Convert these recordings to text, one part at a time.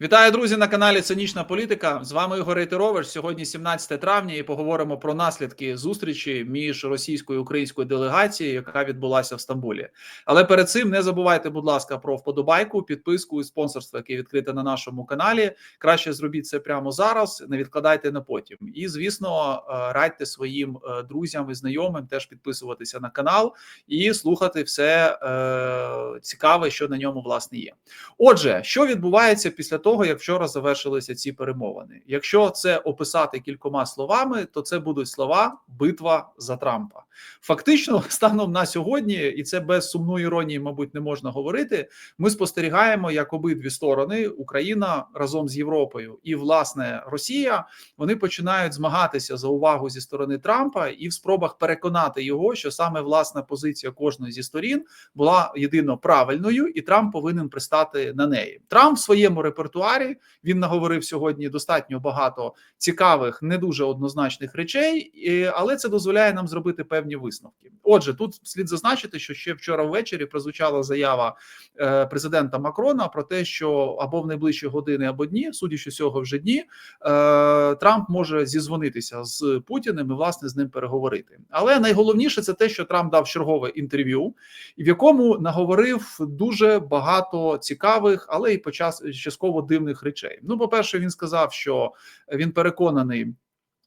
Вітаю, друзі, на каналі Цинічна Політика. З вами Ігор Рейтерович. Сьогодні 17 травня, і поговоримо про наслідки зустрічі між російською і українською делегацією, яка відбулася в Стамбулі. Але перед цим не забувайте, будь ласка, про вподобайку, підписку і спонсорство, яке відкрите на нашому каналі. Краще зробіть це прямо зараз, не відкладайте на потім. І звісно, е, радьте своїм е, друзям і знайомим теж підписуватися на канал і слухати все е, цікаве, що на ньому власне є. Отже, що відбувається після того, як вчора завершилися ці перемовини? Якщо це описати кількома словами, то це будуть слова битва за Трампа. Фактично, станом на сьогодні, і це без сумної іронії, мабуть, не можна говорити. Ми спостерігаємо, як обидві сторони Україна разом з Європою і власне Росія вони починають змагатися за увагу зі сторони Трампа і в спробах переконати його, що саме власна позиція кожної зі сторін була єдино правильною, і Трамп повинен пристати на неї. Трамп в своєму репертуарі він наговорив сьогодні достатньо багато цікавих, не дуже однозначних речей, але це дозволяє нам зробити певні висновки. Отже, тут слід зазначити, що ще вчора ввечері прозвучала заява е, президента Макрона про те, що або в найближчі години, або дні, судячи з цього вже дні, е, Трамп може зізвонитися з Путіним і власне з ним переговорити. Але найголовніше це те, що Трамп дав чергове інтерв'ю, в якому наговорив дуже багато цікавих, але і почас частково дивних речей. Ну, по перше, він сказав, що він переконаний.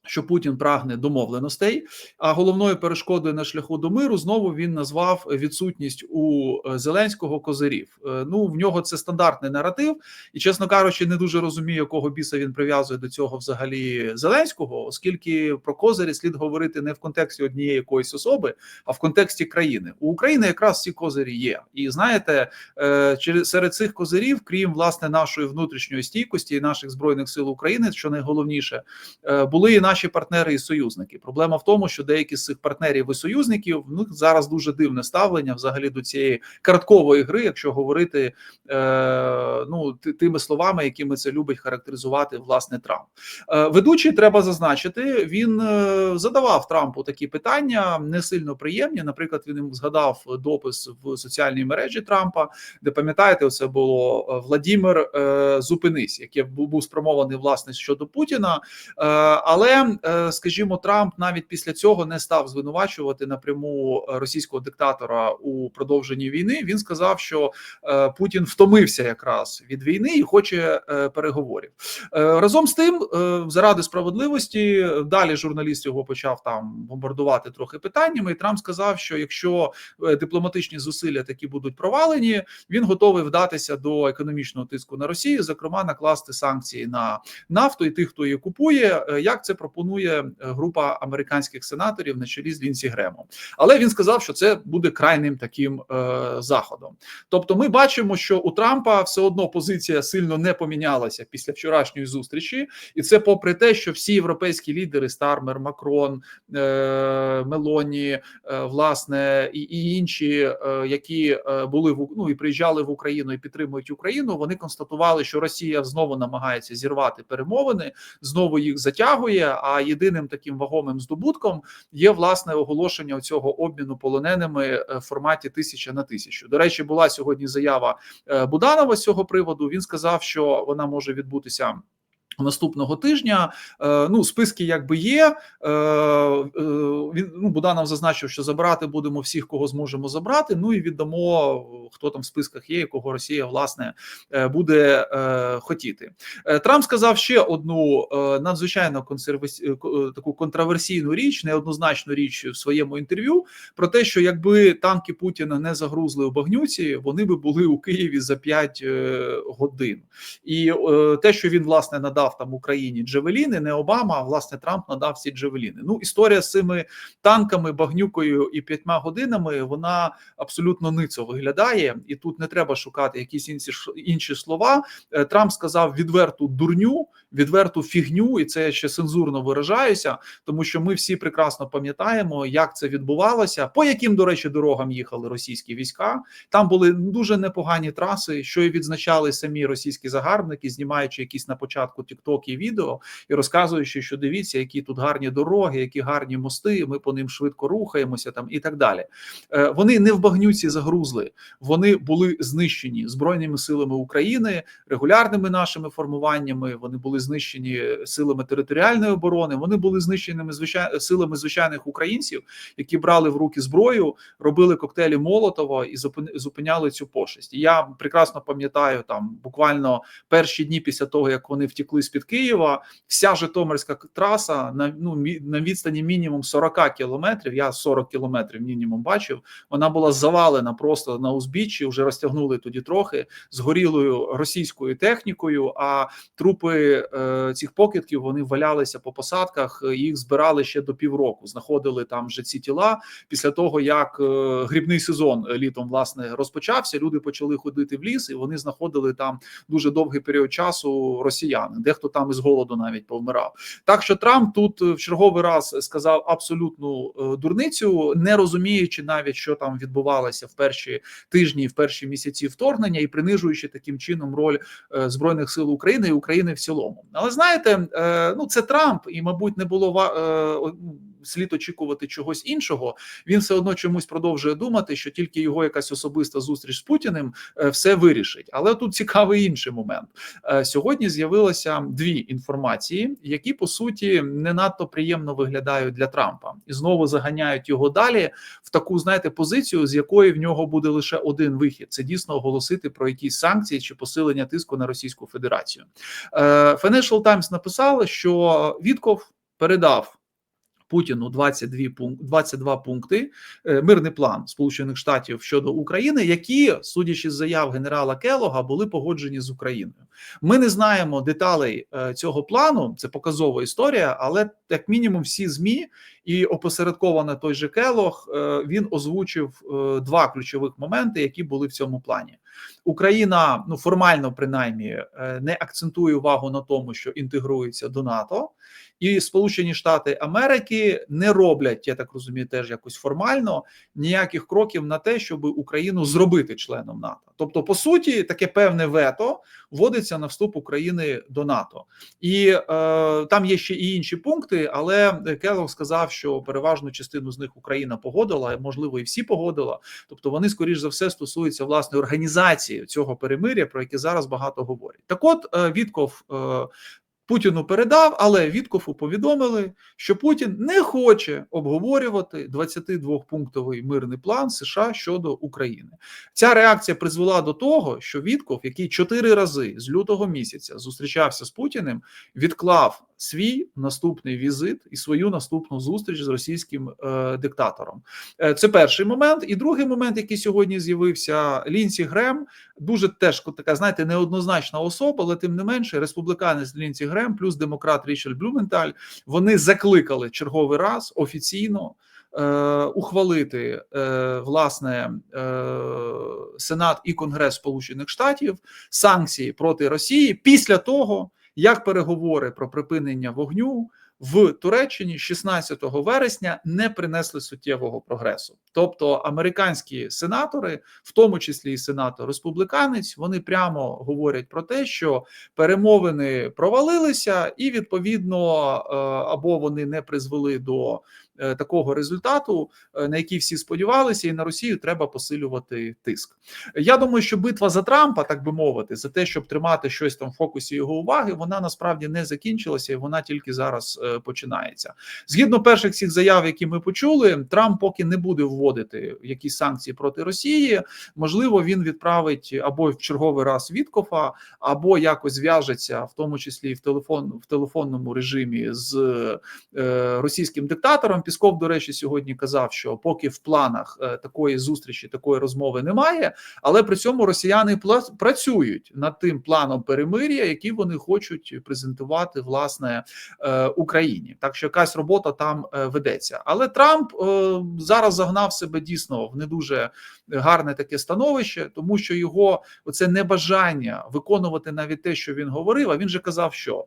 Що Путін прагне домовленостей, а головною перешкодою на шляху до миру знову він назвав відсутність у е, Зеленського козирів. Е, Ну в нього це стандартний наратив, і чесно кажучи, не дуже розумію, якого біса він прив'язує до цього взагалі Зеленського, оскільки про козирі слід говорити не в контексті однієї якоїсь особи, а в контексті країни. У України якраз ці козирі є. І знаєте, е, через серед цих козирів, крім власне нашої внутрішньої стійкості і наших збройних сил України, що найголовніше, були і наші партнери і союзники. Проблема в тому, що деякі з цих партнерів і союзників в них зараз дуже дивне ставлення взагалі до цієї карткової гри, якщо говорити е, ну тими словами, якими це любить характеризувати власне Трамп. Е, ведучий треба зазначити, він е, задавав Трампу такі питання не сильно приємні. Наприклад, він згадав допис в соціальній мережі Трампа, де пам'ятаєте, це було е, Владімир е, зупинись, був був спрямований власне щодо Путіна. Е, Але, е, скажімо, Трамп навіть після цього не став звинувачувати напряму е, російського диктатора у продовженні війни. Він сказав, що е, Путін втомився якраз від війни і хоче переговорів. Разом з тим, заради справедливості, далі журналіст його почав там бомбардувати трохи питаннями. І Трамп сказав, що якщо дипломатичні зусилля такі будуть провалені, він готовий вдатися до економічного тиску на Росію, зокрема накласти санкції на нафту і тих, хто її купує, як це пропонує е, група американських сенаторів на чолі з Лінсі Гремом. Але він сказав, що це буде крайним таким е, заходом. Тобто, ми бачимо, що у Трампа все одно позиція сильно не помінялася після вчорашньої зустрічі, і це попри те, що всі європейські лідери Стармер, Макрон, е, Мелоні, власне, і, інші, які були в ну і приїжджали в Україну і підтримують Україну, вони констатували, що Росія знову намагається зірвати перемовини, знову їх затягує. А єдиним таким вагомим здобутком є власне оголошення цього обміну полоненими е, в форматі тисяча на тисячу. До речі, була сьогодні заява е, Буданова з цього приводу. Він сказав, що вона може відбутися. Наступного тижня е, ну списки якби є. Е, е, він ну Буданов зазначив, що забрати будемо всіх, кого зможемо забрати. Ну і віддамо хто там в списках є, кого Росія власне буде хотіти. Трамп сказав ще одну надзвичайно консервас... ко- таку контроверсійну річ, неоднозначну річ в своєму інтерв'ю про те, що якби танки Путіна не загрузли у багнюці, вони би були у Києві за 5 годин. І те, що він власне надав там Україні Джевеліни, не Обама, а власне Трамп надав ці Джевеліни. Ну історія з цими танками, багнюкою і п'ятьма годинами вона абсолютно ницо виглядає, і тут не треба шукати якісь інші інші слова. Е, Трамп сказав відверту дурню, відверту фігню, і це я ще цензурно виражаюся, тому що ми всі прекрасно пам'ятаємо, як це відбувалося, по яким, до речі, дорогам їхали російські війська. Там були дуже непогані траси, що і відзначали самі російські загарбники, знімаючи якісь на початку TikTok і відео, і розказуючи, що дивіться, які тут гарні дороги, які гарні мости. Ми по ним швидко рухаємося там і так далі. Е, Вони не в багнюці загрузли, вони були знищені збройними силами України, регулярними нашими формуваннями. Вони були знищені силами територіальної оборони. Вони були знищеними звичай... силами звичайних українців, які брали в руки зброю, робили коктейлі Молотова і зупин- зупиняли цю пошесть. Я прекрасно пам'ятаю там буквально перші дні після того, як вони втекли з під Києва, вся Житомирська траса на ну на відстані мінімум 40 кілометрів. Я 40 кілометрів мінімум бачив. Вона була завалена просто на узбіччі. Вже розтягнули тоді трохи згорілою російською технікою. А трупи е, цих покидьків вони валялися по посадках. е, Їх збирали ще до півроку. Знаходили там вже ці тіла. Після того як е, грібний сезон е, літом власне розпочався, люди почали ходити в ліс, і вони знаходили там дуже довгий період часу росіян. Дехто там із голоду навіть повмирав. Так що Трамп тут е, в черговий раз сказав абсолютну е, дурницю, не розуміючи навіть, що там відбувалося в перші тижні, в перші місяці вторгнення, і принижуючи таким чином роль е, збройних сил України і України в цілому. Але знаєте, ну це Трамп, і мабуть не було ва- слід очікувати чогось іншого. Він все одно чомусь продовжує думати, що тільки його якась особиста зустріч з Путіним е, все вирішить. Але тут цікавий інший момент. Е, Сьогодні з'явилося дві інформації, які по суті не надто приємно виглядають для Трампа, і знову заганяють його далі в таку, знаєте, позицію, з якої в нього буде лише один вихід: це дійсно оголосити про якісь санкції чи посилення тиску на Російську Федерацію. Е, Financial Times написали, що Вітков передав. Путіну 22 пункт 22 пункти е, мирний план Сполучених Штатів щодо України, які, судячи з заяв генерала Келога, були погоджені з Україною. Ми не знаємо деталей е, цього плану. Це показова історія, але як мінімум всі змі і опосередковано той же Келог е, він озвучив е, два ключових моменти, які були в цьому плані. Україна ну формально принаймні е, не акцентує увагу на тому, що інтегрується до НАТО, і Сполучені Штати Америки не роблять, я так розумію, теж якось формально ніяких кроків на те, щоб Україну зробити членом НАТО. Тобто, по суті, таке певне вето вводиться на вступ України до НАТО, і е, там є ще і інші пункти. Але Келлог сказав, що переважну частину з них Україна погодила, можливо, і всі погодила. Тобто, вони скоріш за все стосуються власне організації цього перемиря, про яке зараз багато говорять. Так, от е, Вітков. Путіну передав, але Віткофу повідомили, що Путін не хоче обговорювати 22-пунктовий мирний план США щодо України. Ця реакція призвела до того, що Вітков, який чотири рази з лютого місяця зустрічався з Путіним, відклав свій наступний візит і свою наступну зустріч з російським е, диктатором. Е, це перший момент. І другий момент, який сьогодні з'явився, Лінсі Грем, дуже теж така, знаєте, неоднозначна особа, але тим не менше, республіканець Лінсі Грем плюс демократ Річард Блюменталь вони закликали черговий раз офіційно. Е, ухвалити е, власне е, Сенат і Конгрес Сполучених Штатів санкції проти Росії після того, як переговори про припинення вогню в Туреччині 16 вересня не принесли суттєвого прогресу. Тобто американські сенатори, в тому числі і сенатор республіканець, вони прямо говорять про те, що перемовини провалилися, і відповідно е, або вони не призвели до такого результату, е, на який всі сподівалися, і на Росію треба посилювати тиск. Я думаю, що битва за Трампа, так би мовити, за те, щоб тримати щось там в фокусі його уваги, вона насправді не закінчилася, і вона тільки зараз е, починається. Згідно перших цих заяв, які ми почули, Трамп поки не буде вводити якісь санкції проти Росії. Можливо, він відправить або в черговий раз Віткофа, або якось зв'яжеться, в тому числі в телефон в телефонному режимі з е, російським диктатором. Пісков, до речі, сьогодні казав, що поки в планах е, такої зустрічі, такої розмови немає, але при цьому росіяни працюють над тим планом перемир'я, який вони хочуть презентувати власне е, Україні. Так що якась робота там е, ведеться. Але Трамп зараз загнав себе дійсно в не дуже гарне таке становище, тому що його оце небажання виконувати навіть те, що він говорив. А він же казав, що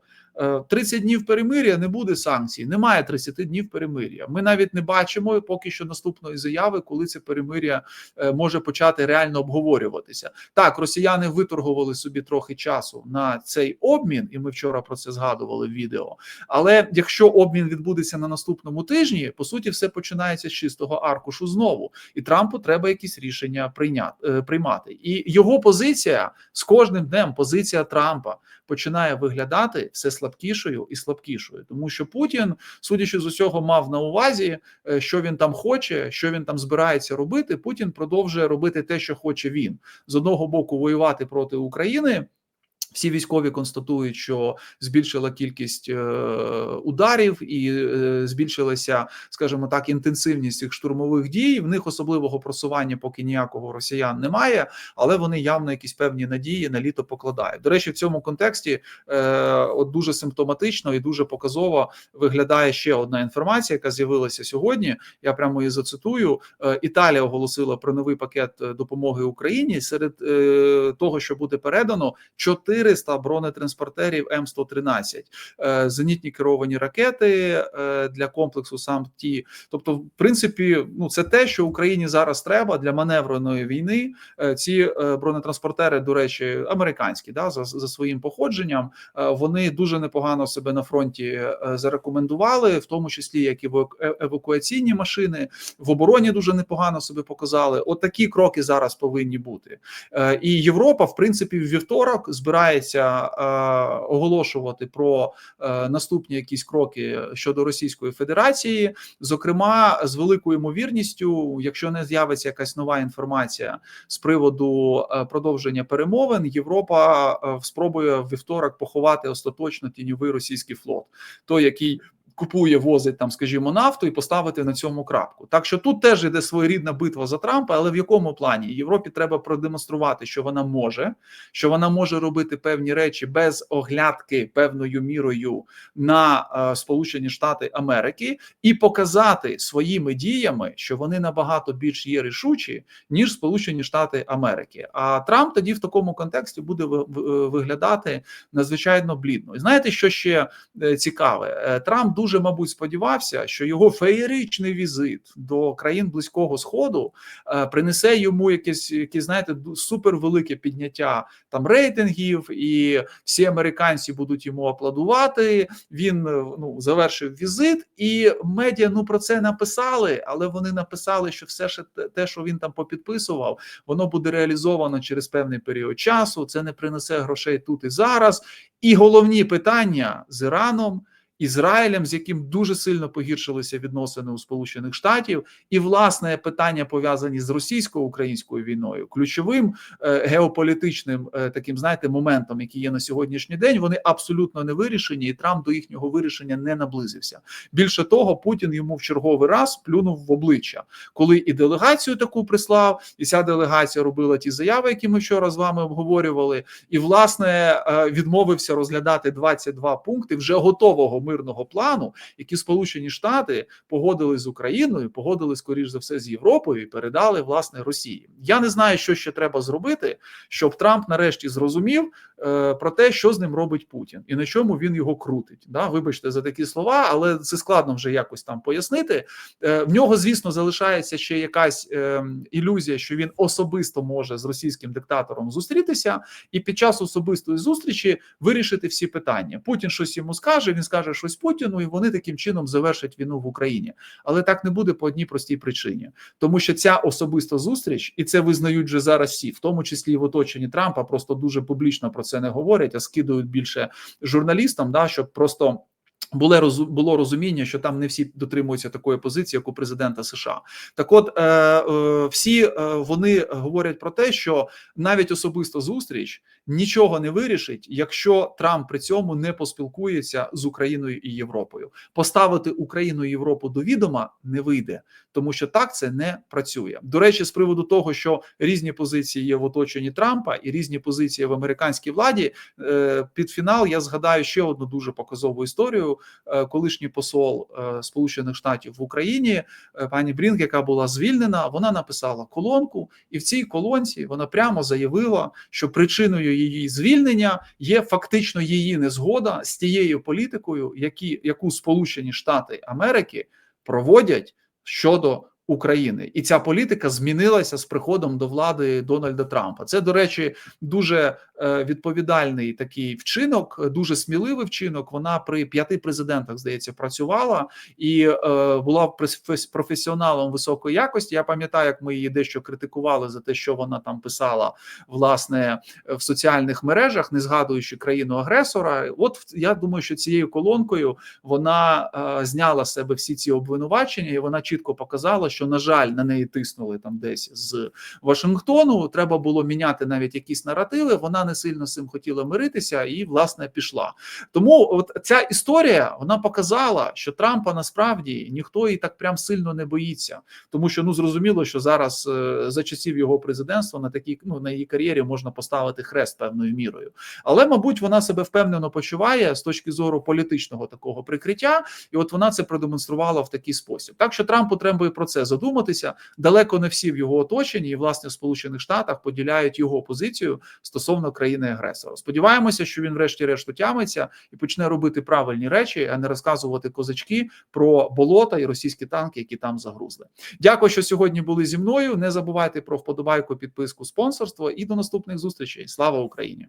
30 днів перемир'я не буде санкцій. Немає 30 днів перемир'я. Ми навіть не бачимо поки що наступної заяви, коли це перемир'я е, може почати реально обговорюватися. Так, росіяни виторгували собі трохи часу на цей обмін, і ми вчора про це згадували в відео. Але якщо обмін відбудеться на наступному тижні, по суті, все починається з чистого аркушу знову, і Трампу треба якісь рішення прийняти е, приймати. І його позиція з кожним днем, позиція Трампа починає виглядати все слабкішою і слабкішою, тому що Путін, судячи з усього, мав на увазі, е, що він там хоче, що він там збирається робити. Путін продовжує робити те, що хоче він з одного боку воювати проти України. Всі військові констатують, що збільшила кількість е, ударів і е, збільшилася, скажімо так, інтенсивність цих штурмових дій. В них особливого просування поки ніякого росіян немає, але вони явно якісь певні надії на літо покладають. До речі, в цьому контексті е, от дуже симптоматично і дуже показово виглядає ще одна інформація, яка з'явилася сьогодні. Я прямо її зацитую. Італія оголосила про новий пакет допомоги Україні серед того, що буде передано 400 бронетранспортерів М113, е, зенітні керовані ракети е, для комплексу САМ-Ті. Тобто, в принципі, ну це те, що Україні зараз треба для маневреної війни. Е, Ці бронетранспортери, до речі, американські, да, за, за своїм походженням, вони дуже непогано себе на фронті зарекомендували, в тому числі як і еваку- евакуаційні машини в обороні дуже непогано себе показали. От такі кроки зараз повинні бути. І Європа, в принципі, в вівторок збирається е, оголошувати про е, наступні якісь кроки щодо Російської Федерації. Зокрема, з великою ймовірністю, якщо не з'явиться якась нова інформація з приводу е, продовження перемовин, Європа спробує вівторок поховати остаточно тіньовий російський флот, той, який купує, возить там, скажімо, нафту і поставити на цьому крапку. Так що тут теж іде своєрідна битва за Трампа, але в якому плані Європі треба продемонструвати, що вона може, що вона може робити певні речі без оглядки певною мірою на е, Сполучені Штати Америки, і показати своїми діями, що вони набагато більш є рішучі ніж Сполучені Штати Америки. А Трамп тоді в такому контексті буде ви- виглядати надзвичайно блідно. І знаєте, що ще е, цікаве? Е, Трамп дуже, мабуть, сподівався, що його феєричний візит до країн близького сходу е, принесе йому якесь, якесь знаєте, супервелике підняття там рейтингів, і всі американці будуть йому аплодувати. Він е, ну завершив візит, і медіа ну про це написали, але вони написали, що все ще те, що він там попідписував, воно буде реалізовано через певний період часу. Це не принесе грошей тут і зараз. І головні питання з Іраном. Ізраїлем, з яким дуже сильно погіршилися відносини у Сполучених Штатів, і власне питання пов'язані з російсько-українською війною, ключовим е, геополітичним е, таким, знаєте, моментом, який є на сьогоднішній день, вони абсолютно не вирішені, і Трамп до їхнього вирішення не наблизився. Більше того, Путін йому в черговий раз плюнув в обличчя, коли і делегацію таку прислав, і ця делегація робила ті заяви, які ми вчора з вами обговорювали, і власне е, відмовився розглядати 22 пункти вже готового мирного плану, які Сполучені Штати погодили з Україною, погодили скоріш за все з Європою і передали власне Росії. Я не знаю, що ще треба зробити, щоб Трамп нарешті зрозумів про те, що з ним робить Путін, і на чому він його крутить. Да, вибачте за такі слова, але це складно вже якось там пояснити. Е, в нього, звісно, залишається ще якась е, ілюзія, що він особисто може з російським диктатором зустрітися, і під час особистої зустрічі вирішити всі питання. Путін щось йому скаже, він скаже щось Путіну, і вони таким чином завершать війну в Україні. Але так не буде по одній простій причині, тому що ця особиста зустріч, і це визнають вже зараз всі, в тому числі і в оточенні Трампа, просто дуже публічно про це не говорять, а скидують більше журналістам, да щоб просто. Було розу- було розуміння, що там не всі дотримуються такої позиції, як у президента США. Так, от е, е, всі е, вони говорять про те, що навіть особиста зустріч нічого не вирішить, якщо Трамп при цьому не поспілкується з Україною і Європою. Поставити Україну і Європу до відома не вийде, тому що так це не працює. До речі, з приводу того, що різні позиції є в оточенні Трампа і різні позиції в американській владі. Під фінал я згадаю ще одну дуже показову історію колишній посол е, Сполучених Штатів в Україні, е, пані Брінк, яка була звільнена, вона написала колонку, і в цій колонці вона прямо заявила, що причиною її звільнення є фактично її незгода з тією політикою, які, яку Сполучені Штати Америки проводять щодо України, і ця політика змінилася з приходом до влади Дональда Трампа. Це, до речі, дуже е, відповідальний такий вчинок, дуже сміливий вчинок. Вона при п'яти президентах здається працювала і е, була професіоналом високої якості. Я пам'ятаю, як ми її дещо критикували за те, що вона там писала власне в соціальних мережах, не згадуючи країну агресора. От я думаю, що цією колонкою вона е, зняла з себе всі ці обвинувачення, і вона чітко показала, що на жаль на неї тиснули там десь з Вашингтону. Треба було міняти навіть якісь наративи. Вона не сильно з цим хотіла миритися, і власне пішла. Тому от ця історія вона показала, що Трампа насправді ніхто і так прям сильно не боїться, тому що ну зрозуміло, що зараз е, за часів його президентства на такій ну на її кар'єрі можна поставити хрест певною мірою. Але, мабуть, вона себе впевнено почуває з точки зору політичного такого прикриття, і от вона це продемонструвала в такий спосіб. Так що Трампу треба і про це задуматися. Далеко не всі в його оточенні, і власне в Сполучених Штатах поділяють його позицію стосовно країни-агресора. Сподіваємося, що він, врешті-решт, отямиться і почне робити правильні речі, а не розказувати козачки про болота і російські танки, які там загрузли. Дякую, що сьогодні були зі мною. Не забувайте про вподобайку, підписку, спонсорство і до наступних зустрічей. Слава Україні!